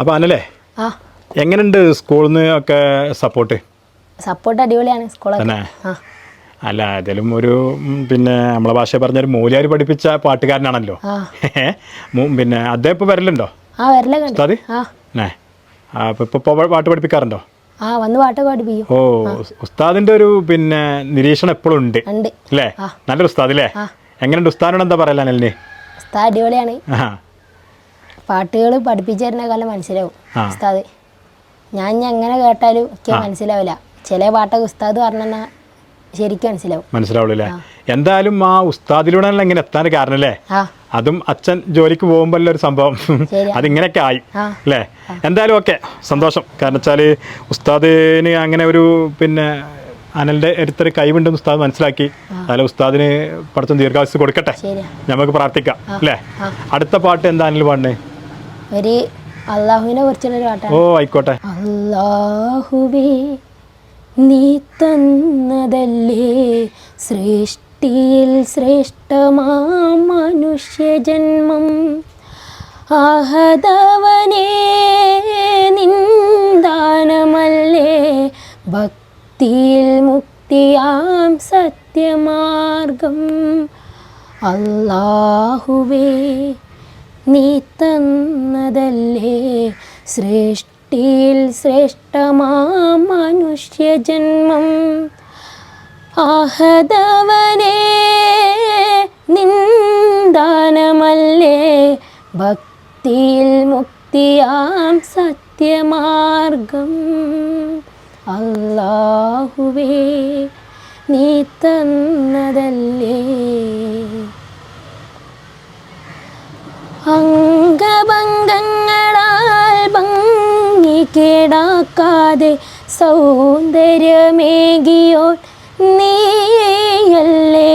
അപ്പോൾ അനല്ലേ ആ. എങ്ങനെയുണ്ട് സ്കൂളിൽ നിന്ന് ഒക്കെ സപ്പോർട്ട് സപ്പോർട്ട് അടിപൊളിയാണ് സ്കൂളൊക്കെ. തന്നെ? ആ. അല്ല ഏതായാലും ഒരു ഉം, പിന്നെ നമ്മളെ ഭാഷ പറഞ്ഞൊരു മൂലിയാർ പഠിപ്പിച്ച പാട്ടുകാരനാണല്ലോ. ആ. മു- പിന്നെ അദ്ദേഹം ഇപ്പോൾ വരലുണ്ടോ? ആ വരലൊക്കെ ഉണ്ട്. ഉസ്താദ്? ആ. ഏ അപ്പോൾ ഇപ്പോൾ ഇപ്പോൾ പാട്ട് പഠിപ്പിക്കാറുണ്ടോ? ആ വന്ന് പാട്ടൊക്കെ പഠിപ്പിക്കും. ഓ ഉസ്താദിന്റെ ഒരു പിന്നെ നിരീക്ഷണം എപ്പോഴും ഉണ്ട്. ഉണ്ട്. അല്ലേ നല്ലൊരു ഉസ്താദ് അല്ലേ. എങ്ങനെയുണ്ട് ഉസ്താദിനോട് എന്താ പറയല ഉസ്താദ് അടിപൊളിയാണ്. ആ പാട്ടുകൾ പഠിപ്പിച്ചു തരുന്ന കാലം മനസ്സിലാവും. ഉസ്താദ് ഞാൻ എങ്ങനെ കേട്ടാലും ഒക്കെ മനസ്സിലാവില്ല. ചില പാട്ടൊക്കെ ഉസ്താദ് പറഞ്ഞാൽ ശരിക്കും മനസ്സിലാവും. മനസ്സിലാവുള്ളൂ എന്തായാലും ആ ഉസ്താദിലൂടെ എങ്ങനെ എത്താൻ കാരണം അല്ലേ അതും അച്ഛൻ ജോലിക്ക് പോകുമ്പോൾ ഒരു സംഭവം. അതിങ്ങനെയൊക്കെ ആയി. അല്ലേ? എന്തായാലും ഓക്കെ സന്തോഷം. കാരണം വെച്ചാൽ ഉസ്താദിന് അങ്ങനെ ഒരു പിന്നെ അനലിന്റെ അടുത്തൊരു കഴിവുണ്ടെന്ന് ഉസ്താദ് മനസ്സിലാക്കി. അതായത് ഉസ്താദിന് പഠിത്തം ദീർഘായുസ് കൊടുക്കട്ടെ. നമുക്ക് പ്രാർത്ഥിക്കാം അല്ലേ? അടുത്ത പാട്ട് എന്താ അനിൽ പാടിനെ? ഒരു അള്ളാഹുവിനെ കുറിച്ചുള്ളൊരു പാട്ടാണ്. ഓ ആയിക്കോട്ടെ. അല്ലാഹുവേ നീ തന്നതല്ലേ? സൃഷ്ടിയിൽ ശ്രേഷ്ഠമാം മനുഷ്യജന്മം. ആഹതവനേ നിന്ദാനമല്ലേ ഭക്തിയിൽ മുക്തിയാം സത്യമാർഗം. അല്ലാഹുവേ നീ തന്നതല്ലേ? സൃഷ്ടിയിൽ ശ്രേഷ്ഠമാ മനുഷ്യജന്മം. ആഹതവനേ നിന്ദാനമല്ലേ ഭക്തിയിൽ മുക്തിയാം സത്യമാർഗം. അല്ലാഹുവേ നീ തന്നതല്ലേ? അംഗഭംഗങ്ങളാൽ ഭംഗി കേടാക്കാതെ സൗന്ദര്യമേകിയോ നീയല്ലേ?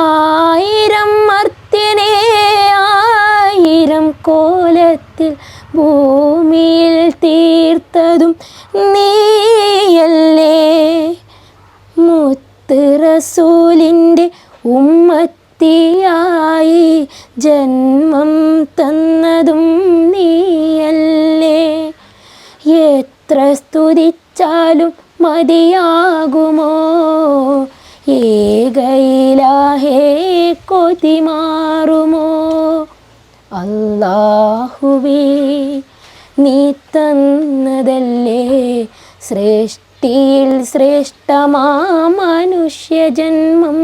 ആയിരം മർത്യനെ ആയിരം കോലത്തിൽ ഭൂമിയിൽ തീർത്തതും നീയല്ലേ? മുത്ത് റസൂലിന്റെ ഉമ്മത്തിയായി ജന്മം തന്നതും നീയല്ലേ? എത്ര സ്തുതിച്ചാലും മതിയാകുമോ? ഏകയിലാഹേ കൊതിമാറുമോ അല്ലാഹുവേ നീ തന്നതല്ലേ? ശ്രേഷ്ഠിയിൽ ശ്രേഷ്ഠമാ മനുഷ്യജന്മം.